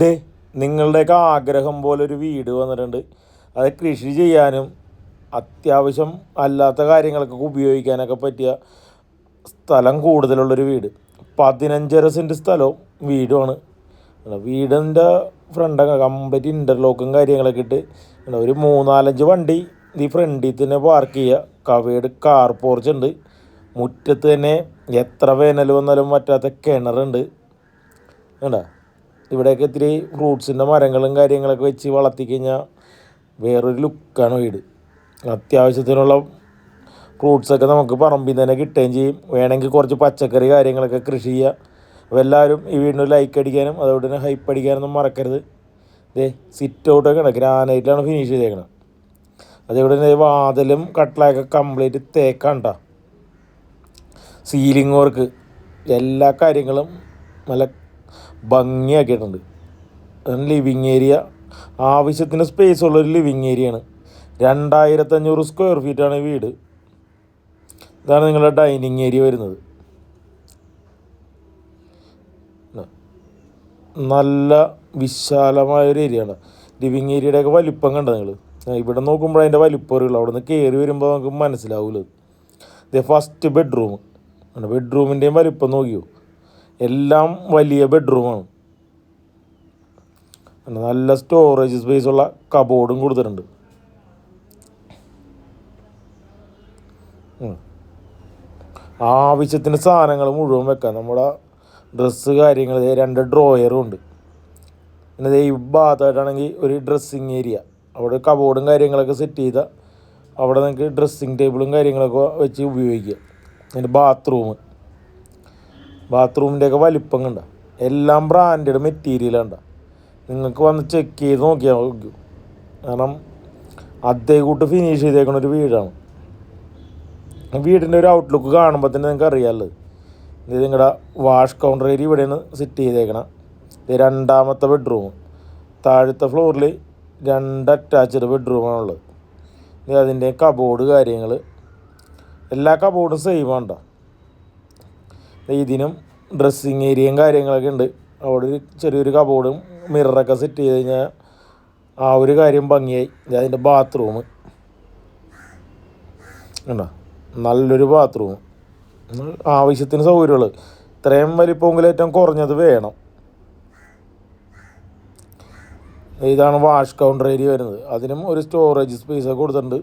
ദേ നിങ്ങളുടെയൊക്കെ ആഗ്രഹം പോലെ ഒരു വീട് വന്നിട്ടുണ്ട്. അത് കൃഷി ചെയ്യാനും അത്യാവശ്യം അല്ലാത്ത കാര്യങ്ങൾക്കൊക്കെ ഉപയോഗിക്കാനൊക്കെ പറ്റിയ സ്ഥലം കൂടുതലുള്ളൊരു വീട്. പതിനഞ്ചര സെന്റ് സ്ഥലവും വീടുമാണ്. വീടിന്റെ ഫ്രണ്ടൊക്കെ കംപ്ലീറ്റ് ഇന്റർലോക്കും കാര്യങ്ങളൊക്കെ ഇട്ട്. ഒരു മൂന്നാലഞ്ച് വണ്ടി ഈ ഫ്രണ്ടിൽ തന്നെ പാർക്ക് ചെയ്യുക. കവേഡ് കാർ പോർച്ച് ഉണ്ട്. മുറ്റത്ത് തന്നെ എത്ര വേനൽ വന്നാലും പറ്റാത്ത കിണറുണ്ട്. വേണ്ട ഇവിടെയൊക്കെ ഇത്തിരി ഫ്രൂട്ട്സിന്റെ മരങ്ങളും കാര്യങ്ങളൊക്കെ വെച്ച് വളർത്തി കഴിഞ്ഞാൽ വേറൊരു ലുക്കാണ് വീട്. അത്യാവശ്യത്തിനുള്ള ഫ്രൂട്ട്സൊക്കെ നമുക്ക് പറമ്പിൽ തന്നെ കിട്ടുകയും ചെയ്യും. വേണമെങ്കിൽ കുറച്ച് പച്ചക്കറി കാര്യങ്ങളൊക്കെ കൃഷി ചെയ്യുക അപ്പോൾ എല്ലാവരും ഈ വീടിന് ലൈക്ക് അടിക്കാനും അതുകൊണ്ട് തന്നെ ഹൈപ്പ് അടിക്കാനൊന്നും മറക്കരുത്. ഇതേ സിറ്റ് ഔട്ടൊക്കെ ഉണ്ട് ഗ്രാനൈറ്റിലാണ് ഫിനിഷ് ചെയ്തേക്കണം അതേപോലെ തന്നെ വാതിലും കട്ടിലൊക്കെ കംപ്ലീറ്റ് തേക്കാണ്ട സീലിംഗ് വർക്ക് എല്ലാ കാര്യങ്ങളും നല്ല ഭംഗിയാക്കിയിട്ടുണ്ട്. ലിവിങ് ഏരിയ ആവശ്യത്തിന് സ്പേസ് ഉള്ളൊരു ലിവിങ് ഏരിയയാണ് രണ്ടായിരത്തഞ്ഞൂറ് സ്ക്വയർ ഫീറ്റാണ് ഈ വീട്. ഇതാണ് നിങ്ങളുടെ ഡൈനിങ് ഏരിയ വരുന്നത്. നല്ല വിശാലമായൊരു ഏരിയ ആണ്. ലിവിങ് ഏരിയയുടെയൊക്കെ വലിപ്പം കണ്ട നിങ്ങൾ ഇവിടെ നോക്കുമ്പോൾ അതിന്റെ വലിപ്പം അറിയുള്ളൂ. അവിടെ നിന്ന് കയറി വരുമ്പോൾ നമുക്ക് മനസ്സിലാവില്ല ഇത് ഫസ്റ്റ് ബെഡ്റൂം ബെഡ്റൂമിന്റെയും വലിപ്പം നോക്കിയോ? എല്ലാം വലിയ ബെഡ്റൂമാണ് നല്ല സ്റ്റോറേജ് സ്പേസ് ഉള്ള കബോർഡും കൊടുത്തിട്ടുണ്ട്. ആവശ്യത്തിന് സാധനങ്ങൾ മുഴുവൻ വെക്കാം. നമ്മുടെ ഡ്രസ്സ് കാര്യങ്ങൾ രണ്ട് ഡ്രോയറും ഉണ്ട്. പിന്നെ ഈ ഭാഗത്തായിട്ടാണെങ്കിൽ ഒരു ഡ്രസ്സിങ് ഏരിയ അവിടെ കബോർഡും കാര്യങ്ങളൊക്കെ സെറ്റ് ചെയ്താൽ അവിടെ നിങ്ങൾക്ക് ഡ്രസ്സിങ് ടേബിളും കാര്യങ്ങളൊക്കെ വെച്ച് ഉപയോഗിക്കുക അതിന്റെ ബാത്റൂം ബാത്റൂമിന്റെയൊക്കെ വലിപ്പം കണ്ട എല്ലാം ബ്രാൻഡഡ് മെറ്റീരിയലാണ് നിങ്ങൾക്ക് വന്ന് ചെക്ക് ചെയ്ത് നോക്കിയാൽ നോക്കൂ കാരണം അതേ കൂട്ട് ഫിനിഷ് ചെയ്തേക്കുന്ന ഒരു വീടാണ്. വീടിന്റെ ഒരു ഔട്ട്ലുക്ക് കാണുമ്പോൾ തന്നെ നിങ്ങൾക്ക് അറിയാമല്ലോ ഇത് നിങ്ങളുടെ വാഷ് കൗണ്ടർ ഏരിയ ഇവിടെയാണ് സെറ്റ് ചെയ്തേക്കണം. ഇത് രണ്ടാമത്തെ ബെഡ്റൂം താഴത്തെ ഫ്ലോറിൽ രണ്ട് അറ്റാച്ച്ഡ് ബെഡ്റൂമാണുള്ളത് ഇത് അതിന്റെ കബോർഡ് കാര്യങ്ങൾ എല്ലാ കബോർഡും സെയിം ആണ്ടോ ഇതിനും ഡ്രസ്സിങ് ഏരിയയും കാര്യങ്ങളൊക്കെ ഉണ്ട്. അവിടെ ഒരു ചെറിയൊരു കബോർഡും മിററൊക്കെ സെറ്റ് ചെയ്ത് കഴിഞ്ഞാൽ ആ ഒരു കാര്യം ഭംഗിയായി. അതിന്റെ ബാത്റൂം ഉണ്ടോ നല്ലൊരു ബാത്റൂം ആവശ്യത്തിന് സൗകര്യമുള്ളത് ഇത്രയും വലിപ്പമെങ്കിൽ ഏറ്റവും കുറഞ്ഞത് വേണം. ഇതാണ് വാഷ് കൗണ്ടർ ഏരിയ വരുന്നത്. അതിനും ഒരു സ്റ്റോറേജ് സ്പേസ് ഒക്കെ കൊടുത്തിട്ടുണ്ട്.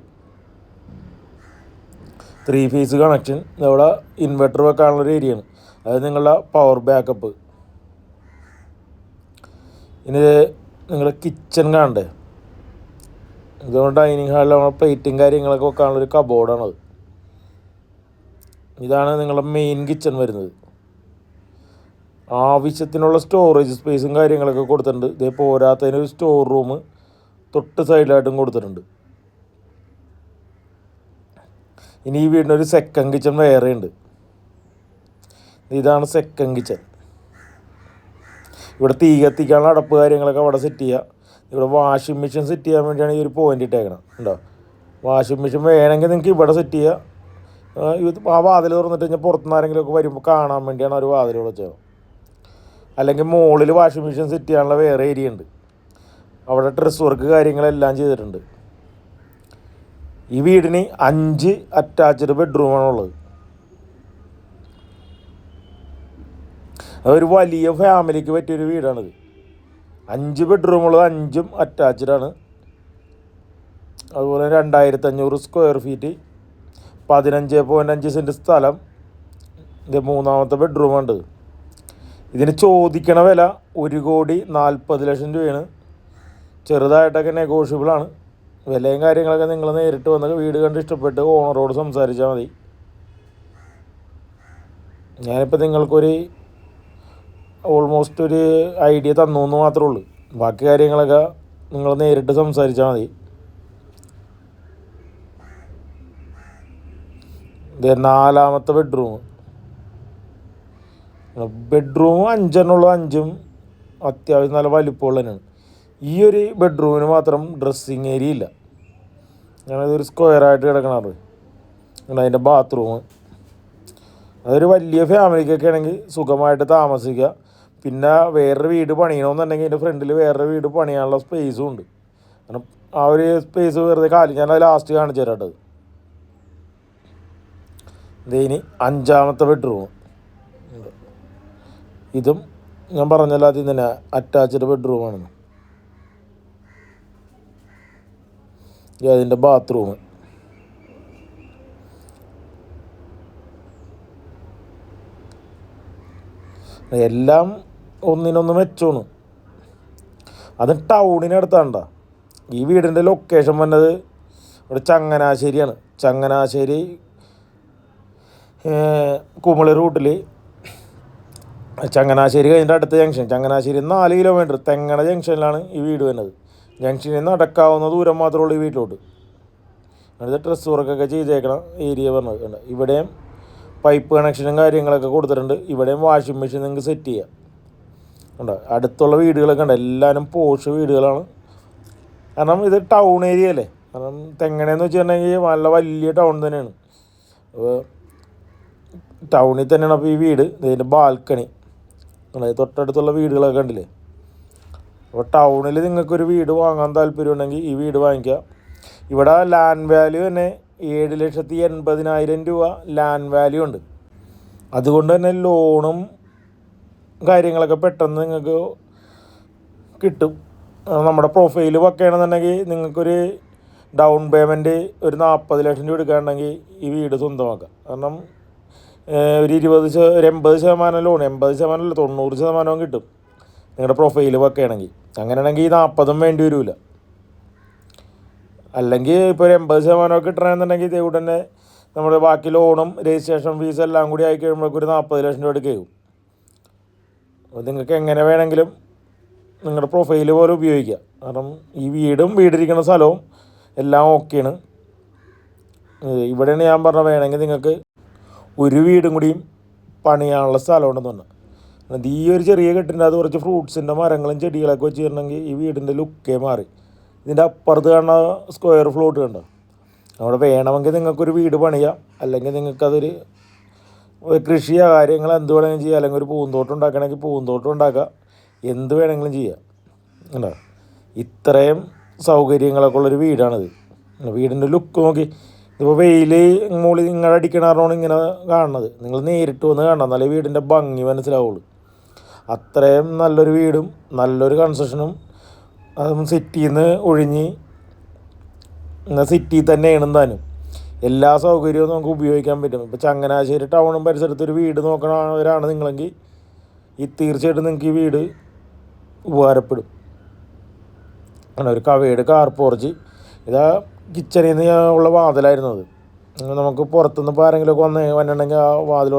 ത്രീ ഫേസ് കണക്ഷൻ ഇവിടെ ഇൻവെർട്ടർ വെക്കാനുള്ളൊരു ഏരിയയാണ് അത് നിങ്ങളുടെ പവർ ബാക്കപ്പ് ഇനി നിങ്ങളുടെ കിച്ചൺ കാണണ്ടേ? ഇതുകൊണ്ട് ഡൈനിങ് ഹാളിൽ നമ്മുടെ പ്ലേറ്റും കാര്യങ്ങളൊക്കെ വെക്കാനുള്ളൊരു കബോർഡാണത് ഇതാണ് നിങ്ങളുടെ മെയിൻ കിച്ചൺ വരുന്നത്. ആവശ്യത്തിനുള്ള സ്റ്റോറേജ് സ്പേസും കാര്യങ്ങളൊക്കെ കൊടുത്തിട്ടുണ്ട്. ഇതേ പോരാത്തതിന് ഒരു സ്റ്റോർ റൂം തൊട്ട് സൈഡിലായിട്ടും കൊടുത്തിട്ടുണ്ട്. ഇനി ഈ വീടിന് ഒരു സെക്കൻഡ് കിച്ചൺ വേറെ ഉണ്ട്. ഇതാണ് സെക്കൻഡ് കിച്ചൺ ഇവിടെ തീ കത്തിക്കാനുള്ള അടപ്പ് കാര്യങ്ങളൊക്കെ അവിടെ സെറ്റ് ചെയ്യുക ഇവിടെ വാഷിംഗ് മെഷീൻ സെറ്റ് ചെയ്യാൻ വേണ്ടിയാണ് ഈ ഒരു പോയിന്റ് ഇട്ടേക്കണം ഉണ്ടോ വാഷിംഗ് മെഷീൻ വേണമെങ്കിൽ നിങ്ങൾക്ക് ഇവിടെ സെറ്റ് ചെയ്യുക ആ, വാതിൽ തുറന്നിട്ട് കഴിഞ്ഞാൽ പുറത്തുനിന്ന് ആരെങ്കിലും ഒക്കെ വരുമ്പോൾ കാണാൻ വേണ്ടിയാണ് ഒരു വാതിൽ വെച്ചത്. അല്ലെങ്കിൽ മുകളിൽ വാഷിംഗ് മെഷീൻ സെറ്റ് ചെയ്യാനുള്ള വേറെ ഏരിയ ഉണ്ട്. അവിടെ ഡ്രസ് വർക്ക് കാര്യങ്ങളെല്ലാം ചെയ്തിട്ടുണ്ട്. ഈ വീടിന് അഞ്ച് അറ്റാച്ച്ഡ് ബെഡ്റൂമാണുള്ളത് അതൊരു വലിയ ഫാമിലിക്ക് പറ്റിയൊരു വീടാണിത്. അഞ്ച് ബെഡ്റൂമുള്ളത് അഞ്ചും അറ്റാച്ച്ഡ് ആണ്. അതുപോലെ രണ്ടായിരത്തി അഞ്ഞൂറ് സ്ക്വയർ ഫീറ്റ് പതിനഞ്ച് പോയിന്റ് അഞ്ച് സെന്റ് സ്ഥലം. ഇത് മൂന്നാമത്തെ ബെഡ്റൂമാണ് ഇതിന് ചോദിക്കണ വില ഒരു കോടി നാൽപ്പത് ലക്ഷം രൂപയാണ്. ചെറുതായിട്ടൊക്കെ നെഗോഷ്യബിളാണ് വിലയും കാര്യങ്ങളൊക്കെ നിങ്ങൾ നേരിട്ട് വന്ന് വീട് കണ്ട് ഇഷ്ടപ്പെട്ട് ഓണറോട് സംസാരിച്ചാൽ മതി. ഞാനിപ്പോൾ നിങ്ങൾക്കൊരു ഓൾമോസ്റ്റ് ഒരു ഐഡിയ തന്നു എന്ന് മാത്രമേ ഉള്ളൂ. ബാക്കി കാര്യങ്ങളൊക്കെ നിങ്ങൾ നേരിട്ട് സംസാരിച്ചാൽ മതി. ഇത് നാലാമത്തെ ബെഡ്റൂം ബെഡ്റൂം അഞ്ചെണ്ണുള്ള അഞ്ചും അത്യാവശ്യം നല്ല വലിപ്പമുള്ള തന്നെയാണ്. ഈ ഒരു ബെഡ്റൂമിന് മാത്രം ഡ്രസ്സിങ് ഏരിയ ഇല്ല. ഞാനതൊരു സ്ക്വയറായിട്ട് കിടക്കണത്. അതിന്റെ ബാത്റൂം അതൊരു വലിയ ഫാമിലിക്കൊക്കെ ആണെങ്കിൽ സുഖമായിട്ട് താമസിക്കുക. പിന്നെ വേറൊരു വീട് പണിയണമെന്നുണ്ടെങ്കിൽ എന്റെ ഫ്രണ്ടിൽ വേറൊരു വീട് പണിയാനുള്ള സ്പേസും ഉണ്ട്. കാരണം ആ ഒരു സ്പേസ് വെറുതെ കാലി ഞാൻ ലാസ്റ്റ് കാണിച്ചു തരാട്ടത് ഇനി അഞ്ചാമത്തെ ബെഡ്റൂം ഇതും ഞാൻ പറഞ്ഞല്ലോ തന്നെ അറ്റാച്ച്ഡ് ബെഡ്റൂമാണെന്ന് അതിന്റെ ബാത്റൂം. എല്ലാം ഒന്നിനൊന്ന് മെച്ചമാണ് അത് ടൗണിനടുത്താണ്ട ഈ വീടിന്റെ ലൊക്കേഷൻ വന്നത് ഇവിടെ ചങ്ങനാശ്ശേരിയാണ്. ചങ്ങനാശ്ശേരി കുമളി റൂട്ടിൽ ചങ്ങനാശ്ശേരി കഴിഞ്ഞിട്ട് അടുത്ത ജംഗ്ഷൻ ചങ്ങനാശ്ശേരി നാല് കിലോമീറ്റർ തെങ്ങണ ജംഗ്ഷനിലാണ് ഈ വീട് വരുന്നത് ജംഗ്ഷനിൽ നിന്ന് അടക്കാവുന്ന ദൂരം മാത്രമേ ഉള്ളൂ വീട്ടിലോട്ട്. അടുത്ത ഡ്രസ് വർക്കൊക്കെ ചെയ്തേക്കണ ഏരിയ പറഞ്ഞത്. ഇവിടെയും പൈപ്പ് കണക്ഷനും കാര്യങ്ങളൊക്കെ കൊടുത്തിട്ടുണ്ട്. ഇവിടെയും വാഷിംഗ് മെഷീൻ നിങ്ങൾക്ക് സെറ്റ് ചെയ്യാം. ഉണ്ടോ അടുത്തുള്ള വീടുകളൊക്കെ ഉണ്ട്. എല്ലാവരും പോഷ് വീടുകളാണ്. കാരണം ഇത് ടൗൺ ഏരിയ അല്ലേ? കാരണം തെങ്ങണേന്ന് വെച്ചിട്ടുണ്ടെങ്കിൽ നല്ല വലിയ ടൗൺ തന്നെയാണ്. അപ്പോൾ ടൗണിൽ തന്നെയാണ് അപ്പോൾ ഈ വീട്. ഇതിന്റെ ബാൽക്കണി തൊട്ടടുത്തുള്ള വീടുകളൊക്കെ കണ്ടില്ലേ? അപ്പോൾ ടൗണിൽ നിങ്ങൾക്കൊരു വീട് വാങ്ങാൻ താല്പര്യമുണ്ടെങ്കിൽ ഈ വീട് വാങ്ങിക്കുക. ഇവിടെ ലാൻഡ് വാല്യൂ തന്നെ ഏഴ് ലക്ഷത്തി എൺപതിനായിരം രൂപ ലാൻഡ് വാല്യൂ ഉണ്ട്. അതുകൊണ്ട് തന്നെ ലോണും കാര്യങ്ങളൊക്കെ പെട്ടെന്ന് നിങ്ങൾക്ക് കിട്ടും. നമ്മുടെ പ്രൊഫൈൽ വെക്കുകയാണെന്നുണ്ടെങ്കിൽ നിങ്ങൾക്കൊരു ഡൗൺ പേയ്മെന്റ് ഒരു നാൽപ്പത് ലക്ഷം രൂപ എടുക്കുകയാണെങ്കിൽ ഈ വീട് സ്വന്തമാക്കാം. കാരണം ഒരു ഇരുപത് ഒരു എൺപത് ശതമാനം ലോൺ എൺപത് ശതമാനം അല്ല തൊണ്ണൂറ് ശതമാനവും കിട്ടും. നിങ്ങളുടെ പ്രൊഫൈൽ വെക്കുകയാണെങ്കിൽ അങ്ങനെയാണെങ്കിൽ ഈ നാൽപ്പതും വേണ്ടി വരില്ല അല്ലെങ്കിൽ ഇപ്പോൾ ഒരു എൺപത് ശതമാനമൊക്കെ കിട്ടണമെന്നുണ്ടെങ്കിൽ ഇതേ കൂടെ തന്നെ നമ്മുടെ ബാക്കി ലോണും രജിസ്ട്രേഷൻ ഫീസ് എല്ലാം കൂടി ആയി കഴിയുമ്പോഴേക്കും ഒരു നാൽപ്പത് ലക്ഷം രൂപ എടുക്കുകയും അപ്പോൾ നിങ്ങൾക്ക് എങ്ങനെ വേണമെങ്കിലും നിങ്ങളുടെ പ്രൊഫൈൽ പോലെ ഉപയോഗിക്കാം. കാരണം ഈ വീടും വീടിരിക്കുന്ന സ്ഥലവും എല്ലാം ഓക്കെയാണ്. ഇവിടെയാണ് ഞാൻ പറഞ്ഞ വേണമെങ്കിൽ നിങ്ങൾക്ക് ഒരു വീടും കൂടിയും പണിയാനുള്ള സ്ഥലമുണ്ടെന്ന് പറഞ്ഞു ഈ ഒരു ചെറിയ കെട്ടിന്റെ അത് കുറച്ച് ഫ്രൂട്ട്സിന്റെ മരങ്ങളും ചെടികളൊക്കെ വെച്ച് തരണമെങ്കിൽ ഈ വീടിന്റെ ലുക്കേ മാറി. ഇതിന്റെ അപ്പുറത്ത് കാണുന്ന സ്ക്വയർ ഫ്ലോട്ട് കണ്ടോ? അവിടെ വേണമെങ്കിൽ നിങ്ങൾക്കൊരു വീട് പണിയാം. അല്ലെങ്കിൽ നിങ്ങൾക്കതൊരു കൃഷിയോ കാര്യങ്ങൾ എന്ത് വേണമെങ്കിലും ചെയ്യാം. അല്ലെങ്കിൽ ഒരു പൂന്തോട്ടം ഉണ്ടാക്കണമെങ്കിൽ പൂന്തോട്ടം ഉണ്ടാക്കാം. എന്ത് വേണമെങ്കിലും ചെയ്യാം. കണ്ടോ? ഇത്രയും സൗകര്യങ്ങളൊക്കെ ഉള്ളൊരു വീടാണിത്. വീടിന്റെ ലുക്ക് നോക്കി. ഇപ്പോൾ വെയിൽ മുകളിൽ നിങ്ങളുടെ അടിക്കണാറോണ് ഇങ്ങനെ കാണുന്നത്. നിങ്ങൾ നേരിട്ട് വന്ന് കാണണം. എന്നാലേ വീടിന്റെ ഭംഗി മനസ്സിലാവുള്ളൂ. അത്രയും നല്ലൊരു വീടും നല്ലൊരു കൺസ്ട്രക്ഷനും അതും സിറ്റിയിൽ നിന്ന് ഒഴിഞ്ഞ് സിറ്റിയിൽ തന്നെയാണ് താനും. എല്ലാ സൗകര്യവും നമുക്ക് ഉപയോഗിക്കാൻ പറ്റും. ഇപ്പോൾ ചങ്ങനാശ്ശേരി ടൗണും പരിസരത്ത് ഒരു വീട് നോക്കണവരാണ് നിങ്ങളെങ്കിൽ ഈ തീർച്ചയായിട്ടും നിങ്ങൾക്ക് ഈ വീട് ഉപകാരപ്പെടും. ആണ് ഒരു കവേട് കാർ പോർച്ച് ഇതാ കിച്ചണിൽ നിന്ന് ഉള്ള വാതിലായിരുന്നു അത്. നമുക്ക് പുറത്തുനിന്ന് ഇപ്പോൾ ആരെങ്കിലുമൊക്കെ വന്ന് വന്നിട്ടുണ്ടെങ്കിൽ ആ വാതിൽ